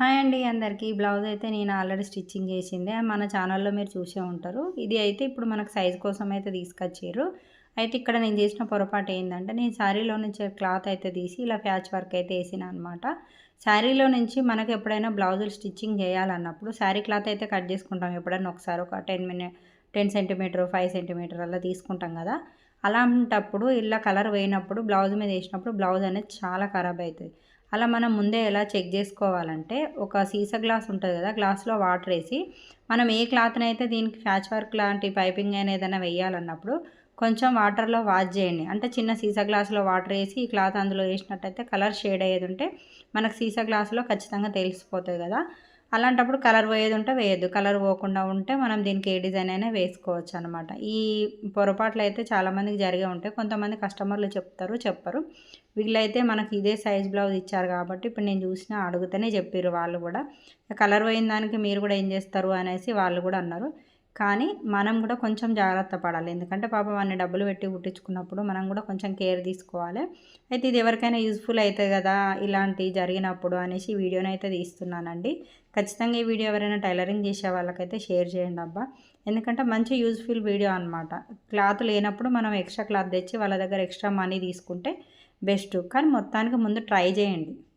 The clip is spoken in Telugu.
హాయ్ అండి అందరికీ. బ్లౌజ్ అయితే నేను ఆల్రెడీ స్టిచ్చింగ్ చేసిందే. మన ఛానల్లో మీరు చూసే ఉంటారు. ఇది అయితే ఇప్పుడు మనకు సైజ్ కోసం అయితే తీసుకొచ్చారు. అయితే ఇక్కడ నేను చేసిన పొరపాటు ఏంటంటే నేను శారీలో నుంచి క్లాత్ అయితే తీసి ఇలా ప్యాచ్ వర్క్ అయితే వేసిన అనమాట శారీలో నుంచి మనకు ఎప్పుడైనా బ్లౌజులు స్టిచ్చింగ్ చేయాలన్నప్పుడు శారీ క్లాత్ అయితే కట్ చేసుకుంటాం. ఎప్పుడైనా ఒకసారి ఒక ten minute ten centimetre five centimetre అలా తీసుకుంటాం కదా. అలాంటప్పుడు ఇలా కలర్ వేయినప్పుడు బ్లౌజ్ మీద వేసినప్పుడు బ్లౌజ్ అనేది చాలా ఖరాబ్ అవుతుంది. అలా మనం ముందే ఎలా చెక్ చేసుకోవాలంటే ఒక సీసా గ్లాస్ ఉంటుంది కదా గ్లాస్లో వాటర్ వేసి మనం ఏ క్లాత్ని అయితే దీనికి ఫ్యాచ్ వర్క్ లాంటి పైపింగ్ అయినా ఏదైనా వేయాలన్నప్పుడు కొంచెం వాటర్లో వాష్ చేయండి. అంటే చిన్న సీసా గ్లాసులో వాటర్ వేసి ఈ క్లాత్ అందులో వేసినట్టయితే కలర్ షేడ్ అయ్యేది ఉంటే మనకు సీసా గ్లాసులో ఖచ్చితంగా తెలిసిపోతుంది కదా. అలాంటప్పుడు కలర్ పోయేది ఉంటే వేయద్దు. కలర్ పోకుండా ఉంటే మనం దీనికి ఏ డిజైన్ అయినా వేసుకోవచ్చు అనమాట ఈ పొరపాట్లు అయితే చాలామందికి జరిగే ఉంటాయి. కొంతమంది కస్టమర్లు చెప్తారు చెప్పరు. వీళ్ళైతే మనకి ఇదే సైజ్ బ్లౌజ్ ఇచ్చారు కాబట్టి ఇప్పుడు నేను చూసిన అడుగుతూనే చెప్పారు వాళ్ళు కూడా. కలర్ పోయిన దానికి మీరు కూడా ఏం చేస్తారు అనేసి వాళ్ళు కూడా అన్నారు. కానీ మనం కూడా కొంచెం జాగ్రత్త పడాలి. ఎందుకంటే పాపం అన్ని డబ్బులు పెట్టి కుట్టించుకున్నప్పుడు మనం కూడా కొంచెం కేర్ తీసుకోవాలి. అయితే ఇది ఎవరికైనా యూజ్ఫుల్ అవుతుంది కదా ఇలాంటి జరిగినప్పుడు అనేసి వీడియోని అయితే తీస్తున్నానండి. ఖచ్చితంగా ఈ వీడియో ఎవరైనా టైలరింగ్ చేసే వాళ్ళకైతే షేర్ చేయండి అబ్బా. ఎందుకంటే మంచి యూజ్ఫుల్ వీడియో అనమాట క్లాత్ లేనప్పుడు మనం ఎక్స్ట్రా క్లాత్ తెచ్చి వాళ్ళ దగ్గర ఎక్స్ట్రా మనీ తీసుకుంటే బెస్ట్. కానీ మొత్తానికి ముందు ట్రై చేయండి.